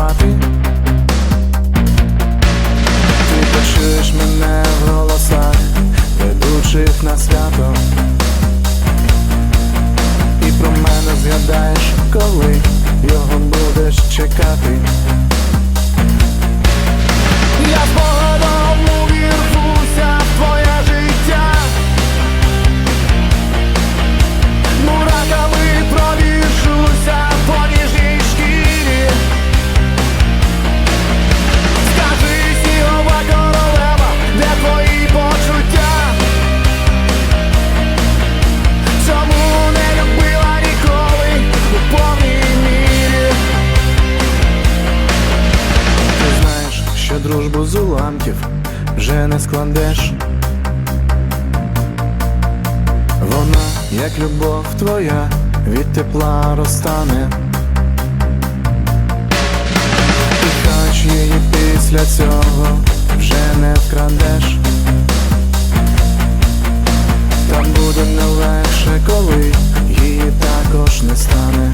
спати. Ти почуєш мене в голосах, ведучих на свято. І про мене згадаєш, коли його будеш чекати. Дружбу з уламків вже не складеш. Вона, як любов твоя, від тепла розтане. І хоч її після цього вже не вкрадеш. Там буде не легше, коли її також не стане.